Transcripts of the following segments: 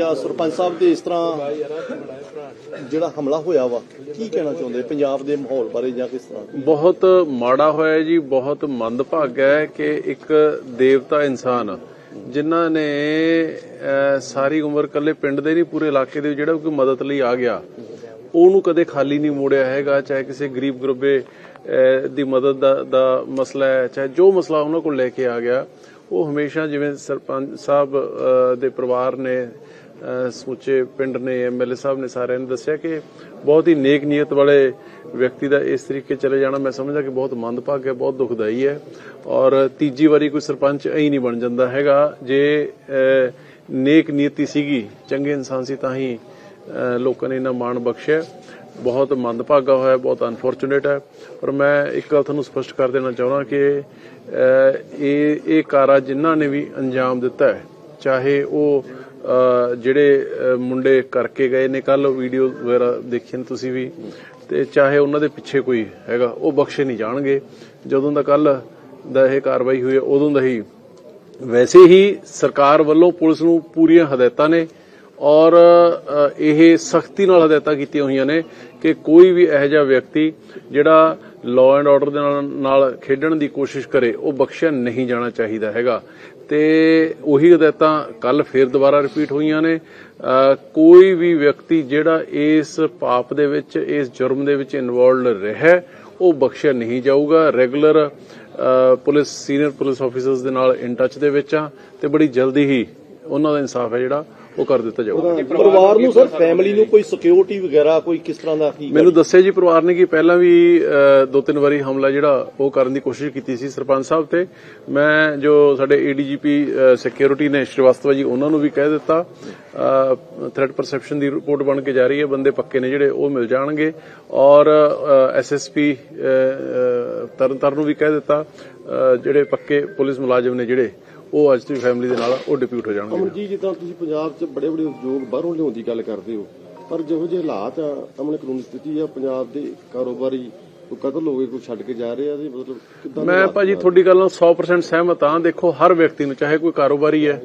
ਜਾਂ ਸਰਪੰਚ ਸਾਹਿਬ ਤੇ ਇਸ ਤਰ੍ਹਾਂ ਜਿਹੜਾ ਹਮਲਾ ਹੋਇਆ ਵਾ, ਕੀ ਕਹਿਣਾ ਚਾਹੁੰਦੇ? ਪੰਜਾਬ ਦੇ ਮਾਹੌਲ ਬਾਰੇ ਜਾਂ ਕਿਸ ਤਰ੍ਹਾਂ? ਬਹੁਤ ਮਾੜਾ ਹੋਇਆ ਜੀ, ਬਹੁਤ ਮੰਦਭਾਗਾ ਹੈ ਕਿ ਇੱਕ ਦੇਵਤਾ ਇਨਸਾਨ ਜਿਨ੍ਹਾਂ ਨੇ ਸਾਰੀ ਉਮਰ ਕੱਲੇ ਪਿੰਡ ਦੇ ਨਹੀਂ, ਪੂਰੇ ਇਲਾਕੇ ਦੇ ਜਿਹੜਾ ਕੋਈ ਮਦਦ ਲਈ ਆ ਗਿਆ, ਉਹਨੂੰ ਕਦੇ ਖਾਲੀ ਨਹੀਂ ਮੋੜਿਆ ਹੈਗਾ, ਚਾਹੇ ਕਿਸੇ ਗਰੀਬ ਗੁਰਬੇ ਦੀ ਮਦਦ ਦਾ ਦਾ ਮਸਲਾ ਹੈ, ਚਾਹੇ ਜੋ ਮਸਲਾ ਉਹਨਾਂ ਕੋਲ ਲੈ ਕੇ ਆ ਗਿਆ, ਉਹ ਹਮੇਸ਼ਾ ਜਿਵੇਂ ਸਰਪੰਚ ਸਾਹਿਬ ਦੇ ਪਰਿਵਾਰ ਨੇ ਸਮੁੱਚੇ ਪਿੰਡ ਨੇ ਐਮਐਲਏ ਸਾਹਿਬ ਨੇ ਸਾਰਿਆਂ ਨੇ ਦੱਸਿਆ ਕਿ ਬਹੁਤ ਹੀ ਨੇਕ ਨੀਅਤ ਵਾਲੇ ਵਿਅਕਤੀ ਦਾ ਇਸ ਤਰੀਕੇ ਚਲੇ ਜਾਣਾ ਮੈਂ ਸਮਝਦਾ ਕਿ ਬਹੁਤ ਮੰਦਭਾਗ ਹੈ, ਬਹੁਤ ਦੁਖਦਾਈ ਹੈ ਔਰ ਤੀਜੀ ਵਾਰੀ ਕੋਈ ਸਰਪੰਚ ਐਂ ਨਹੀਂ ਬਣ ਜਾਂਦਾ ਹੈਗਾ। ਜੇ ਨੇਕ ਨੀਤੀ ਸੀਗੀ, ਚੰਗੇ ਇਨਸਾਨ ਸੀ ਤਾਂ ਹੀ ਲੋਕਾਂ ਨੇ ਇਹਨਾਂ ਮਾਣ ਬਖਸ਼ਿਆ। ਬਹੁਤ ਮੰਦਭਾਗਾ ਹੋਇਆ, ਬਹੁਤ ਅਨਫੋਰਚੂਨੇਟ ਹੈ। ਪਰ ਮੈਂ ਇੱਕ ਗੱਲ ਤੁਹਾਨੂੰ ਸਪਸ਼ਟ ਕਰ ਦੇਣਾ ਚਾਹੁੰਦਾ ਕਿ ਇਹ ਇਹ ਕਾਰਾ ਜਿਨ੍ਹਾਂ ਨੇ ਵੀ ਅੰਜਾਮ ਦਿੱਤਾ ਹੈ, ਚਾਹੇ ਉਹ ਜਿਹੜੇ ਮੁੰਡੇ ਕਰਕੇ ਗਏ ਨੇ ਕੱਲ ਵੀਡੀਓ ਵਗੈਰਾ ਦੇਖੀਆਂ ਨੇ ਤੁਸੀਂ ਵੀ, ਤੇ ਚਾਹੇ ਉਹਨਾਂ ਦੇ ਪਿੱਛੇ ਕੋਈ ਹੈਗਾ, ਉਹ ਬਖਸ਼ੇ ਨਹੀਂ ਜਾਣਗੇ। ਜਦੋਂ ਦਾ ਕੱਲ ਦਾ ਇਹ ਕਾਰਵਾਈ ਹੋਈ ਹੈ, ਉਦੋਂ ਦਾ ਹੀ ਵੈਸੇ ਹੀ ਸਰਕਾਰ ਵੱਲੋਂ ਪੁਲਿਸ ਨੂੰ ਪੂਰੀਆਂ ਹਦਾਇਤਾਂ ਨੇ ਔਰ ਇਹ ਸਖਤੀ ਨਾਲ ਹਦਾਇਤਾਂ ਕੀਤੀਆਂ ਹੋਈਆਂ ਨੇ ਕਿ ਕੋਈ ਵੀ ਇਹੋ ਜਿਹਾ ਵਿਅਕਤੀ ਜਿਹੜਾ ਲਾਅ ਐਂਡ ਆਰਡਰ ਦੇ ਨਾਲ ਨਾਲ ਖੇਡਣ ਦੀ ਕੋਸ਼ਿਸ਼ ਕਰੇ, ਉਹ ਬਖਸ਼ਿਆ ਨਹੀਂ ਜਾਣਾ ਚਾਹੀਦਾ ਹੈਗਾ। ਤੇ ਉਹੀ ਹਦਾਇਤਾਂ ਕੱਲ ਫੇਰ ਦੁਬਾਰਾ ਰਿਪੀਟ ਹੋਈਆਂ ਨੇ। ਕੋਈ ਵੀ ਵਿਅਕਤੀ ਜਿਹੜਾ ਇਸ ਪਾਪ ਦੇ ਵਿੱਚ, ਇਸ ਜੁਰਮ ਦੇ ਵਿੱਚ ਇਨਵੋਲਡ ਰਿਹਾ, ਉਹ ਬਖਸ਼ਿਆ ਨਹੀਂ ਜਾਊਗਾ। Regular police senior police officers ਦੇ ਨਾਲ ਇਨ ਟੱਚ ਦੇ ਵਿੱਚ ਆ। ਤੇ ਬੜੀ ਜਲਦੀ ਹੀ ਉਹਨਾਂ ਦਾ ਇਨਸਾਫ ਹੈ ਜਿਹੜਾ ਉਹ ਕਰ ਦਿੱਤਾ ਜਾਊਗਾ। ਪਰਿਵਾਰ ਨੂੰ ਸਰ ਫੈਮਿਲੀ ਨੂੰ ਕੋਈ ਸਿਕਿਉਰਿਟੀ ਵਗੈਰਾ ਕੋਈ ਕਿਸ ਤਰ੍ਹਾਂ ਦਾ ਕੀ ਮੈਨੂੰ ਦੱਸਿਆ ਜੀ ਪਰਿਵਾਰ ਨੇ ਕਿ ਪਹਿਲਾਂ ਵੀ ਦੋ ਤਿੰਨ ਵਾਰੀ ਹਮਲਾ ਜਿਹੜਾ ਉਹ ਕਰਨ ਦੀ ਕੋਸ਼ਿਸ਼ ਕੀਤੀ ਸੀ ਸਰਪੰਚ ਸਾਹਿਬ ਤੇ। ਮੈਂ ਜੋ ਸਾਡੇ ਏਡੀਜੀਪੀ ਸਿਕਿਉਰਿਟੀ ਨੇ ਸ਼੍ਰੀਵਾਸਤਵਾ ਜੀ ਉਹਨਾਂ ਨੂੰ ਵੀ ਕਹਿ ਦਿੱਤਾ। ਥ੍ਰੈਟ ਪਰਸੈਪਸ਼ਨ ਦੀ ਰਿਪੋਰਟ ਬਣ ਕੇ ਜਾ ਰਹੀ ਹੈ ਬੰਦੇ ਪੱਕੇ ਨੇ ਜਿਹੜੇ ਉਹ ਮਿਲ ਜਾਣਗੇ। ਔਰ ਐਸਐਸਪੀ ਤਰਨਤਾਰਨ ਨੂੰ ਵੀ ਕਹਿ ਦਿੱਤਾ। ਜਿਹੜੇ ਪੱਕੇ ਪੁਲਿਸ ਮੁਲਾਜ਼ਮ ਨੇ ਜਿਹੜੇ ਉਹ ਅੱਜ ਦੀ ਫੈਮਿਲੀ ਦੇ ਨਾਲ ਉਹ ਡਿਪਿਊਟ ਹੋ ਜਾਣਗੇ। ਜੀ ਜਿੱਦਾਂ ਤੁਸੀਂ ਪੰਜਾਬ 'ਚ ਬੜੇ ਬੜੇ ਉਦਯੋਗ ਬਾਹਰੋਂ ਲਿਆਉਣ ਦੀ ਗੱਲ ਕਰਦੇ ਹੋ ਪਰ ਜਿਹੋ ਜਿਹੇ ਹਾਲਾਤ ਆ ਅਮਨ ਕਾਨੂੰਨ ਸਥਿਤੀ ਆ ਪੰਜਾਬ ਦੇ ਕਾਰੋਬਾਰੀ ਕੋਈ ਕਤਲ ਹੋ ਗਏ ਕੋਈ ਛੱਡ ਕੇ ਜਾ ਰਹੇ ਆ ਤੇ ਮਤਲਬ ਕਿੱਦਾਂ ਦੇ ਮੈਂ ਹਾਲਾਤ ਭਾਜੀ ਤੁਹਾਡੀ ਗੱਲ ਨਾਲ 100% ਸਹਿਮਤ ਹਾਂ। ਦੇਖੋ ਹਰ ਵਿਅਕਤੀ ਨੂੰ ਚਾਹੇ ਕੋਈ ਕਾਰੋਬਾਰੀ ਹੈ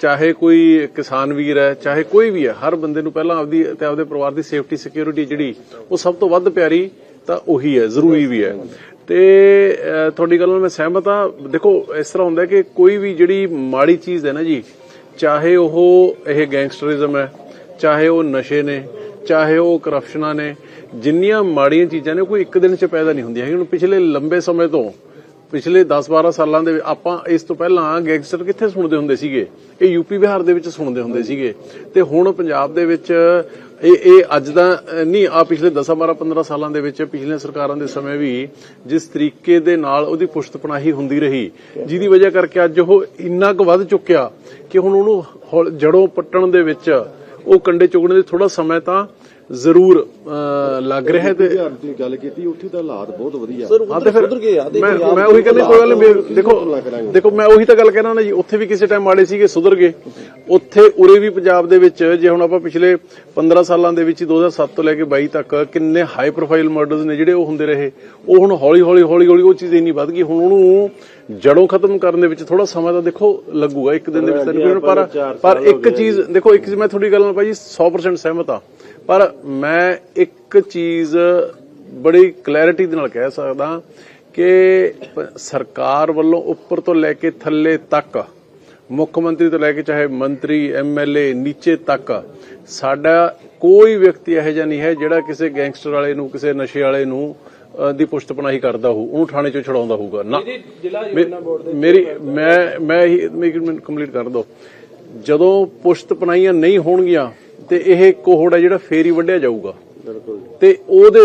ਚਾਹੇ ਕੋਈ ਕਿਸਾਨ ਵੀਰ ਹੈ ਚਾਹੇ ਕੋਈ ਵੀ ਹੈ ਹਰ ਬੰਦੇ ਨੂੰ ਪਹਿਲਾਂ ਆਪਦੀ ਤੇ ਆਪਦੇ ਪਰਿਵਾਰ ਦੀ ਸੇਫਟੀ ਸਿਕਿਉਰਿਟੀ ਜਿਹੜੀ ਉਹ ਸਭ ਤੋਂ ਵੱਧ ਪਿਆਰੀ ਤਾਂ ਉਹੀ ਹੈ, ਜ਼ਰੂਰੀ ਵੀ ਹੈ। ਤੇ ਤੁਹਾਡੀ ਗੱਲ ਨਾਲ ਮੈਂ ਸਹਿਮਤ ਹਾਂ। ਦੇਖੋ, ਇਸ ਤਰ੍ਹਾਂ ਹੁੰਦਾ ਕਿ ਕੋਈ ਵੀ ਜਿਹੜੀ ਮਾੜੀ ਚੀਜ਼ ਹੈ ਨਾ ਜੀ, ਚਾਹੇ ਉਹ ਇਹ ਗੈਂਗਸਟਰਿਜ਼ਮ ਹੈ, ਚਾਹੇ ਉਹ ਨਸ਼ੇ ਨੇ, ਚਾਹੇ ਉਹ ਕਰਪਸ਼ਨਾਂ ਨੇ, ਜਿੰਨੀਆਂ ਮਾੜੀਆਂ ਚੀਜ਼ਾਂ ਨੇ, ਕੋਈ ਇੱਕ ਦਿਨ 'ਚ ਪੈਦਾ ਨਹੀਂ ਹੁੰਦੀਆਂ ਹੁਣ ਪਿਛਲੇ ਲੰਬੇ ਸਮੇਂ ਤੋਂ, ਪਿਛਲੇ 10-12 ਸਾਲਾਂ ਦੇ ਆਪਾਂ ਇਸ ਤੋਂ ਪਹਿਲਾਂ ਗੈਂਗਸਟਰ ਕਿੱਥੇ ਸੁਣਦੇ ਹੁੰਦੇ ਸੀਗੇ? ਇਹ ਯੂਪੀ ਬਿਹਾਰ ਦੇ ਵਿੱਚ ਸੁਣਦੇ ਹੁੰਦੇ ਸੀਗੇ। ਤੇ ਹੁਣ ਪੰਜਾਬ ਦੇ ਵਿੱਚ ਇਹ ਇਹ ਅੱਜ ਦਾ ਨਹੀਂ ਆ ਪਿਛਲੇ 10-12 15 ਸਾਲਾਂ ਦੇ ਵਿੱਚ ਪਿਛਲੀਆਂ ਸਰਕਾਰਾਂ ਦੇ ਸਮੇਂ ਵੀ ਜਿਸ ਤਰੀਕੇ ਦੇ ਨਾਲ ਉਹਦੀ ਪੁਸ਼ਤਪਨਾਹੀ ਹੁੰਦੀ ਰਹੀ, ਜਿਹਦੀ ਵਜ੍ਹਾ ਕਰਕੇ ਅੱਜ ਉਹ ਇੰਨਾ ਕੁ ਵੱਧ ਚੁੱਕਿਆ ਕਿ ਹੁਣ ਉਹਨੂੰ ਹੌਲ- ਜੜੋਂ ਪੱਟਣ ਦੇ ਵਿੱਚ ਉਹ ਕੰਡੇ ਚੁਗਣ ਦੇ ਥੋੜਾ ਸਮਾਂ ਤਾਂ ਜ਼ਰੂਰ ਲੱਗ ਰਿਹਾ ਤੇ ਬਿਹਾਰ ਦੀ ਗੱਲ ਕੀਤੀ ਉੱਥੇ ਤਾਂ ਹਾਲਾਤ ਬਹੁਤ ਵਧੀਆ। ਸਰ ਹਾਂ ਉਧਰ ਤੇ ਫਿਰ ਸੁਧਰ ਗਏ ਆ ਮੈਂ ਮੈਂ ਉਹੀ ਕਹਿੰਦਾ ਕੋਈ ਗੱਲ ਨਹੀਂ ਦੇਖੋ? ਦੇਖੋ ਮੈਂ ਉਹੀ ਤਾਂ ਗੱਲ ਕਹਿਣਾ ਨਾ ਜੀ ਉੱਥੇ ਵੀ ਕਿਸੇ ਟਾਈਮ ਮਾੜੇ ਸੀਗੇ ਸੁਧਰ ਗਏ। ਉੱਥੇ ਉਰੇ ਵੀ ਪੰਜਾਬ ਦੇ ਵਿੱਚ ਜੇ ਹੁਣ ਆਪਾਂ ਪਿਛਲੇ 15 ਸਾਲਾਂ ਦੇ ਵਿੱਚ ਹੀ 2007 ਤੋਂ ਲੈ ਕੇ 22 ਤੱਕ ਕਿੰਨੇ ਹਾਈ ਪ੍ਰੋਫਾਈਲ ਮਰਡਰਸ ਨੇ ਜਿਹੜੇ ਉਹ ਹੁੰਦੇ ਰਹੇ ਉਹ ਹੁਣ ਹੌਲੀ ਹੌਲੀ ਹੌਲੀ ਹੌਲੀ ਉਹ ਚੀਜ਼ ਇੰਨੀ ਵੱਧ ਗਈ ਹੁਣ ਉਹਨੂੰ ਜੜੋਂ ਖਤਮ ਕਰਨ ਦੇ ਵਿੱਚ ਥੋੜਾ ਸਮਾਂ ਤਾਂ ਦੇਖੋ ਲੱਗੂਗਾ ਇੱਕ ਦਿਨ ਦੇ ਵਿੱਚ ਪਰ ਪਰ ਇੱਕ ਚੀਜ਼ ਦੇਖੋ ਇੱਕ ਚੀਜ਼ ਮੈਂ ਤੁਹਾਡੀ ਗੱਲ ਨਾਲ ਭਾਈ 100% ਸਹਿਮਤ ਆ ਪਰ ਮੈਂ ਇੱਕ ਚੀਜ਼ ਬੜੀ ਕਲੈਰਿਟੀ ਦੇ ਨਾਲ ਕਹਿ ਸਕਦਾ ਕਿ ਸਰਕਾਰ ਵੱਲੋਂ ਉੱਪਰ ਤੋਂ ਲੈ ਕੇ ਥੱਲੇ ਤੱਕ ਮੁੱਖ ਮੰਤਰੀ ਤੋਂ ਲੈ ਕੇ ਚਾਹੇ ਮੰਤਰੀ ਐਮਐਲਏ ਨੀਚੇ ਤੱਕ ਸਾਡਾ ਕੋਈ ਵਿਅਕਤੀ ਇਹੋ ਜਿਹਾ ਨਹੀਂ ਹੈ ਜਿਹੜਾ ਕਿਸੇ ਗੈਂਗਸਟਰ ਵਾਲੇ ਨੂੰ ਕਿਸੇ ਨਸ਼ੇ ਵਾਲੇ ਨੂੰ ਦੀ ਪੁਸ਼ਤ ਪਨਾਹੀ ਕਰਦਾ ਹੋਊ ਉਹਨੂੰ ਥਾਣੇ ਚੋਂ ਛਡਾਉਂਦਾ ਹੋਊਗਾ। ਨਾ ਮੇਰੀ ਮੈਂ ਮੈਂ ਹੀ ਕੰਪਲੀਟ ਕਰ ਦੋ। ਜਦੋਂ ਪੁਸ਼ਤ ਪਨਾਹੀਆਂ ਨਹੀਂ ਹੋਣਗੀਆਂ ਤੇ ਇਹ ਕੋਹੜ ਹੈ ਜਿਹੜਾ ਫੇਰ ਹੀ ਵੱਢਿਆ ਜਾਊਗਾ ਤੇ ਉਹਦੇ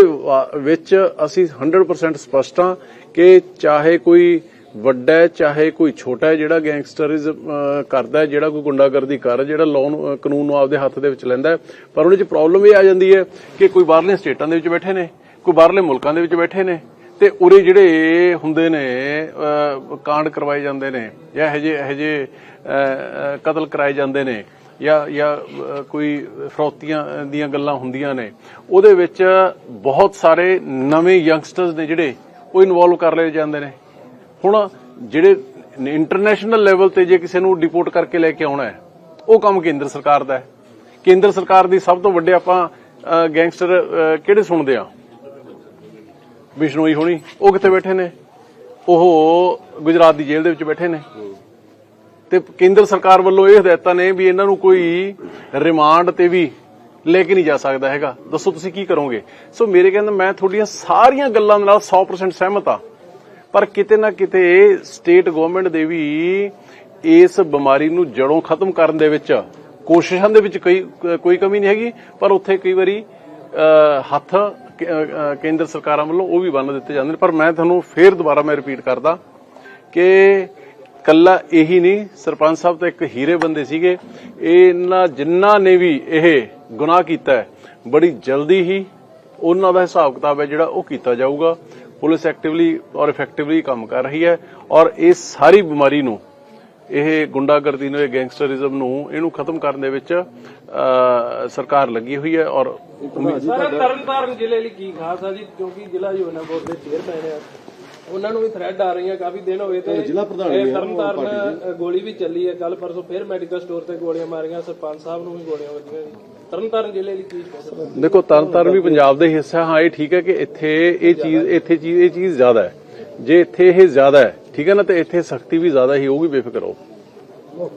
ਵਿੱਚ ਅਸੀਂ 100% ਸਪਸ਼ਟ ਹਾਂ ਕਿ ਚਾਹੇ ਕੋਈ ਵੱਡਾ ਹੈ ਚਾਹੇ ਕੋਈ ਛੋਟਾ ਹੈ ਜਿਹੜਾ ਗੈਂਗਸਟਰਿਜ਼ਮ ਕਰਦਾ ਹੈ ਜਿਹੜਾ ਕੋਈ ਗੁੰਡਾਗਰਦੀ ਕਰ ਰਿਹਾ, ਜਿਹੜਾ ਲਾਅ ਕਾਨੂੰਨ ਨੂੰ ਆਪਦੇ ਹੱਥ ਦੇ ਵਿੱਚ ਲੈਂਦਾ ਹੈ। ਪਰ ਉਹਦੇ ਚ ਪ੍ਰੋਬਲਮ ਇਹ ਆ ਜਾਂਦੀ ਹੈ ਕਿ ਕੋਈ ਬਾਹਰਲੀਆਂ ਸਟੇਟਾਂ ਦੇ ਵਿੱਚ ਬੈਠੇ ਨੇ ਕੋਈ ਬਾਹਰਲੇ ਮੁਲਕਾਂ ਦੇ ਵਿੱਚ ਬੈਠੇ ਨੇ ਤੇ ਉਰੇ ਜਿਹੜੇ ਹੁੰਦੇ ਨੇ ਕਾਂਡ ਕਰਵਾਏ ਜਾਂਦੇ ਨੇ ਜਾਂ ਅਹ, ਅਹ, ਕਤਲ ਕਰਾਏ ਜਾਂਦੇ ਨੇ ਜਾਂ ਜਾਂ ਕੋਈ ਫਰੌਤੀਆਂ ਦੀਆਂ ਗੱਲਾਂ ਹੁੰਦੀਆਂ ਨੇ, ਉਹਦੇ ਵਿੱਚ ਬਹੁਤ ਸਾਰੇ ਨਵੇਂ ਯੰਗਸਟਰਸ ਨੇ ਜਿਹੜੇ, ਉਹ ਇਨਵੋਲਵ ਕਰ ਲਏ ਜਾਂਦੇ ਨੇ। ਹੁਣ ਜਿਹੜੇ ਇੰਟਰਨੈਸ਼ਨਲ ਲੈਵਲ ਤੇ ਜੇ ਕਿਸੇ ਨੂੰ ਡਿਪੋਰਟ ਕਰਕੇ ਲੈ ਕੇ ਆਉਣਾ ਹੈ, ਉਹ ਕੰਮ ਕੇਂਦਰ ਸਰਕਾਰ ਦਾ ਹੈ। ਕੇਂਦਰ ਸਰਕਾਰ ਦੀ ਸਭ ਤੋਂ ਵੱਡੇ ਆਪਾਂ ਗੈਂਗਸਟਰ ਕਿਹੜੇ ਸੁਣਦੇ ਆ? ਬਿਸ਼ਨੋਈ ਹੋਣੀ, ਉਹ ਕਿੱਥੇ ਬੈਠੇ ਨੇ? ਉਹ ਗੁਜਰਾਤ ਦੀ ਜੇਲ੍ਹ ਦੇ ਵਿੱਚ ਬੈਠੇ ਨੇ। ਤੇ ਕੇਂਦਰ ਸਰਕਾਰ ਵੱਲੋਂ ਇਹ ਹਦਾਇਤਾਂ ਨੇ ਵੀ ਇਹਨਾਂ ਨੂੰ ਕੋਈ ਰਿਮਾਂਡ ਤੇ ਵੀ ਲੈ ਕੇ ਨਹੀਂ ਜਾ ਸਕਦਾ ਹੈਗਾ। ਦੱਸੋ ਤੁਸੀਂ ਕੀ ਕਰੋਗੇ? ਸੋ ਮੇਰੇ ਕਹਿੰਦਾ ਮੈਂ ਤੁਹਾਡੀਆਂ ਸਾਰੀਆਂ ਗੱਲਾਂ ਨਾਲ 100% ਸਹਿਮਤ ਆ ਪਰ ਕਿਤੇ ਨਾ ਕਿਤੇ ਸਟੇਟ ਗਵਰਨਮੈਂਟ ਦੇ ਵੀ ਇਸ ਬਿਮਾਰੀ ਨੂੰ ਜੜੋਂ ਖਤਮ ਕਰਨ ਦੇ ਵਿੱਚ ਕੋਸ਼ਿਸ਼ਾਂ ਦੇ ਵਿੱਚ ਕੋਈ ਕੋਈ ਕਮੀ ਨਹੀਂ ਹੈਗੀ, ਪਰ ਉੱਥੇ ਕਈ ਵਾਰੀ ਹੱਥ ਕੇਂਦਰ ਸਰਕਾਰਾਂ ਵੱਲੋਂ ਉਹ ਵੀ ਬੰਨ ਦਿੱਤੇ ਜਾਂਦੇ ਨੇ। ਪਰ ਮੈਂ ਤੁਹਾਨੂੰ ਫੇਰ ਦੁਬਾਰਾ ਮੈਂ ਰਿਪੀਟ ਕਰਦਾ ਕਿ ਕੱਲਾ ਇਹੀ ਨਹੀਂ ਸਰਪੰਚ ਸਾਹਿਬ ਤਾਂ ਇੱਕ ਹੀਰੇ ਬੰਦੇ ਸੀਗੇ। ਇਹਨਾਂ ਜਿਨ੍ਹਾਂ ਨੇ ਵੀ ਇਹ ਗੁਨਾਹ ਕੀਤਾ ਹੈ ਬੜੀ ਜਲਦੀ ਹੀ ਉਹਨਾਂ ਦਾ ਹਿਸਾਬ ਕਿਤਾਬ ਹੈ ਜਿਹੜਾ ਉਹ ਕੀਤਾ ਜਾਊਗਾ। ਪੁਲਿਸ ਐਕਟਿਵਲੀ ਔਰ ਇਫੈਕਟਿਵਲੀ ਕੰਮ ਕਰ ਰਹੀ ਹੈ ਔਰ ਇਸ ਸਾਰੀ ਬਿਮਾਰੀ ਨੂੰ ਇਹ ਗੁੰਡਾਗਰਦੀ ਨੂੰ ਇਹ ਗੈਂਗਸਟਰਿਜ਼ਮ ਨੂੰ ਇਹਨੂੰ ਖਤਮ ਕਰਨ ਦੇ ਵਿੱਚ ਸਰਕਾਰ ਲੱਗੀ ਹੋਈ ਹੈ ਔਰ ਸਰ ਤਰਨਤਾਰਨ ਜ਼ਿਲ੍ਹੇ ਲਈ ਕੀ ਖਾਸ ਆ ਜੀ? ਕਿਉਂਕਿ ਜ਼ਿਲ੍ਹਾ ਯੋਜਨਾ ਬੋਰਡ ਦੇ ਚੇਅਰਮੈਨ ਆ। ਉਹਨਾਂ ਨੂੰ ਵੀ ਥ੍ਰੈਡ ਆ ਰਹੀਆਂ ਕਾਫੀ ਦਿਨ ਹੋਏ ਤੇ ਜ਼ਿਲ੍ਹਾ ਪ੍ਰਧਾਨ ਇਹ ਵੀ ਤਰਨਤਾਰਨ ਗੋਲੀ ਵੀ ਚੱਲੀ ਹੈ। ਕੱਲ ਪਰਸੋਂ ਫਿਰ ਮੈਡੀਕਲ ਸਟੋਰ ਤੇ ਗੋਲੀਆਂ ਮਾਰੀਆਂ ਸਰਪੰਚ ਸਾਹਿਬ ਨੂੰ ਵੀ ਗੋਲੀਆਂ ਵੱਜੀਆਂ ਜੀ। ਤਰਨਤਾਰਨ ਜ਼ਿਲ੍ਹੇ ਲਈ ਕੀ ਸਪੈਸ਼ਲ ਦੇਖੋ ਤਰਨਤਾਰਨ ਵੀ ਪੰਜਾਬ ਦਾ ਹੀ ਹਿੱਸਾ ਹੈ। ਹਾਂ ਇਹ ਠੀਕ ਹੈ ਕਿ ਇੱਥੇ ਇਹ ਚੀਜ਼ ਇੱਥੇ ਚੀਜ਼ ਇਹ ਚੀਜ਼ ਜ਼ਿਆਦਾ ਹੈ। ਜੇ ਇੱਥੇ ਇਹ ਜ਼ਿਆਦਾ ਹੈ ਠੀਕ ਹੈ ਨਾ ਤੇ ਇੱਥੇ ਸਖਤੀ ਵੀ ਜ਼ਿਆਦਾ ਹੀ ਹੋਊਗੀ ਬੇਫਿਕਰ ਰਹੋ।